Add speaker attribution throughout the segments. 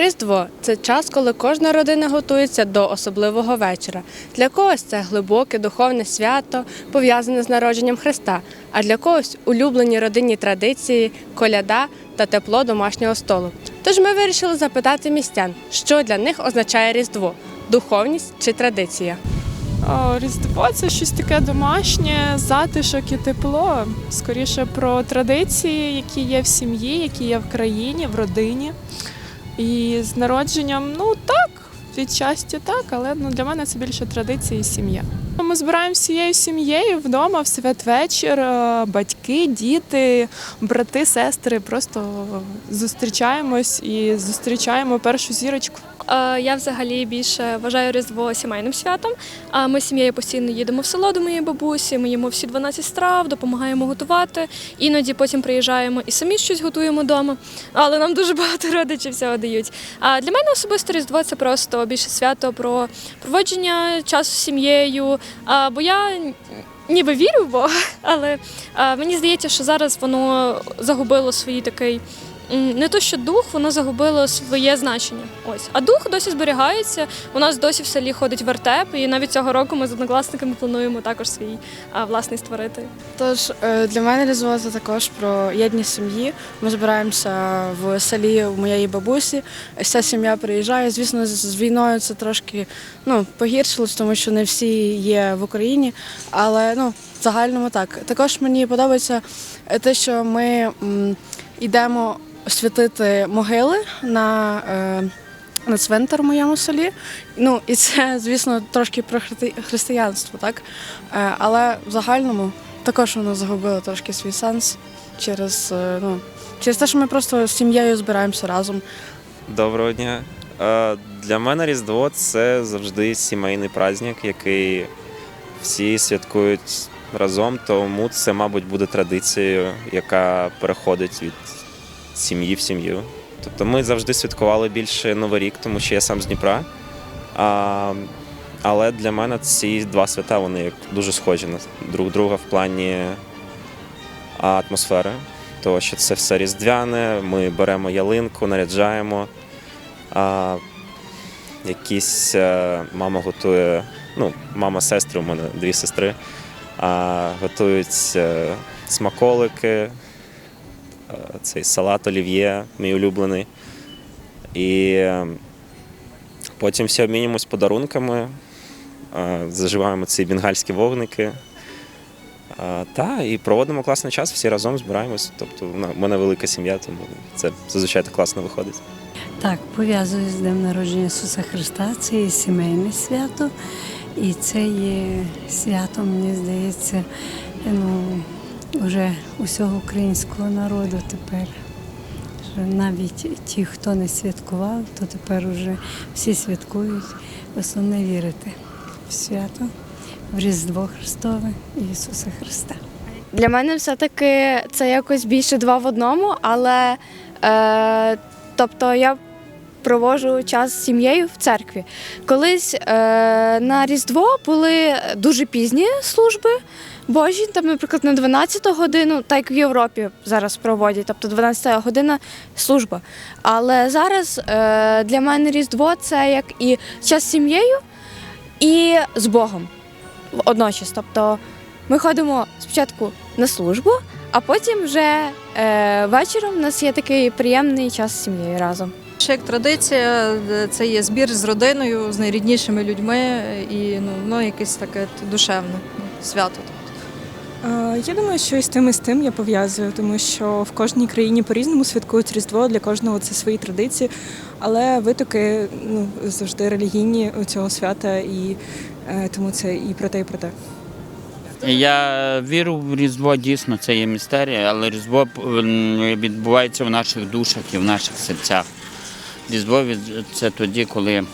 Speaker 1: Різдво це час, коли кожна родина готується до особливого вечора. Для когось це глибоке духовне свято, пов'язане з народженням Христа, а для когось улюблені родинні традиції, коляда та тепло домашнього столу. Тож ми вирішили запитати містян, що для них означає Різдво духовність чи традиція.
Speaker 2: О, Різдво це щось таке домашнє, затишок і тепло. Скоріше про традиції, які є в сім'ї, які є в країні, в родині. І з народженням, ну так, відчасті так, але ну, для мене це більше традиції і сім'я. Ми збираємо всією сім'єю вдома в святвечір, е, батьки, діти, брати, сестри. Просто зустрічаємось і зустрічаємо першу зірочку.
Speaker 3: Е, Я взагалі більше вважаю Різдво сімейним святом. А ми з сім'єю постійно їдемо в село до моєї бабусі. Ми їмо всі 12 страв, допомагаємо готувати. Іноді потім приїжджаємо і самі щось готуємо вдома. Але нам дуже багато родичів всього дають. А для мене особисто Різдво це просто більше свято про проводження часу з сім'єю. Бо я ніби вірю в Бога, але мені здається, що зараз воно загубило свій такий. Не то, що дух, воно загубило своє значення. Ось. А дух досі зберігається. У нас досі в селі ходить вертеп, і навіть цього року ми з однокласниками плануємо також свій а, власний створити.
Speaker 4: Тож е, для мене Різдво це також про єдність сім'ї. Ми збираємося в селі у моєї бабусі. Вся сім'я приїжджає. Звісно, з з війною це трошки ну, погіршилось, тому що не всі є в Україні. Але ну, в загальному так. Також мені подобається е, те, що ми йдемо освятити могили на. Е, на цвинтар в моєму селі. Ну і це, звісно, трошки про христи- християнство, так? Е, Але в загальному також воно загубило трошки свій сенс через, е, ну, через те, що ми просто з сім'єю збираємося разом.
Speaker 5: Доброго дня. Для мене Різдво це завжди сімейний праздник, який всі святкують разом, тому це, мабуть, буде традицією, яка переходить від сім'ї в сім'ю. Тобто ми завжди святкували більше Новий рік, тому що я сам з Дніпра. А, але для мене ці два свята вони дуже схожі на друг друга в плані атмосфери. Тому що це все різдвяне, ми беремо ялинку, наряджаємо. А, якісь е, мама готує, ну, мама сестри, у мене дві сестри, а, готують е, смаколики, цей салат олів'є, мій улюблений. І е, потім всі обмінюємось подарунками, е, заживаємо ці бенгальські вогники. Та, і проводимо класний час, всі разом збираємось. Тобто в мене велика сім'я, тому це зазвичай так класно виходить.
Speaker 6: Так, пов'язую з Днем народження Ісуса Христа. Це є сімейне свято, і це є свято, мені здається, ну, вже усього українського народу тепер. Навіть ті, хто не святкував, то тепер вже всі святкують. Основне вірити в свято, в Різдво Христове Ісуса Христа.
Speaker 7: Для мене все-таки це якось більше два в одному, але е, тобто я проводжу час з сім'єю в церкві. Колись е, на Різдво були дуже пізні служби Божі, там, наприклад, на 12 годину, так як в Європі зараз проводять, тобто 12 година служба. Але зараз е, для мене Різдво це як і час з сім'єю, і з Богом одночас. Тобто ми ходимо спочатку на службу, а потім вже е, вечором у нас є такий приємний час з сім'єю разом.
Speaker 8: Ще як традиція, це є збір з родиною, з найріднішими людьми і ну, воно якесь таке душевне ну, свято.
Speaker 2: Я думаю, що і з тим і з тим я пов'язую, тому що в кожній країні по-різному святкують Різдво, для кожного це свої традиції, але витоки ну, завжди релігійні у цього свята, і е, тому це і про те, і про те.
Speaker 9: Я вірю в Різдво, дійсно, це є містерія, але Різдво відбувається в наших душах і в наших серцях. Різдво це тоді, коли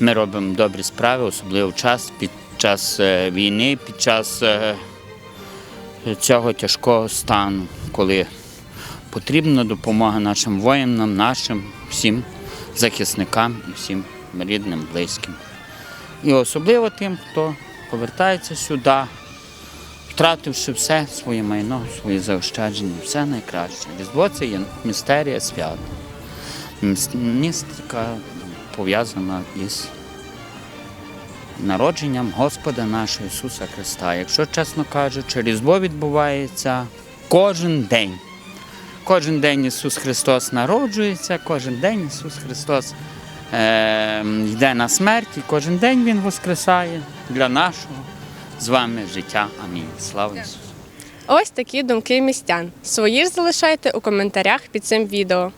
Speaker 9: ми робимо добрі справи, особливо в час під час е, війни, під час е, цього тяжкого стану, коли потрібна допомога нашим воїнам, нашим всім захисникам всім рідним, близьким. І особливо тим, хто повертається сюди, втративши все своє майно, свої заощадження, все найкраще. Різдво це є містерія свята. Міс- містика пов'язана із народженням Господа нашого Ісуса Христа. Якщо чесно кажучи, Різдво відбувається кожен день. Кожен день Ісус Христос народжується, кожен день Ісус Христос е, йде на смерть, і кожен день Він воскресає для нашого з вами життя. Амінь. Слава Ісусу!
Speaker 1: Ось такі думки містян. Свої ж залишайте у коментарях під цим відео.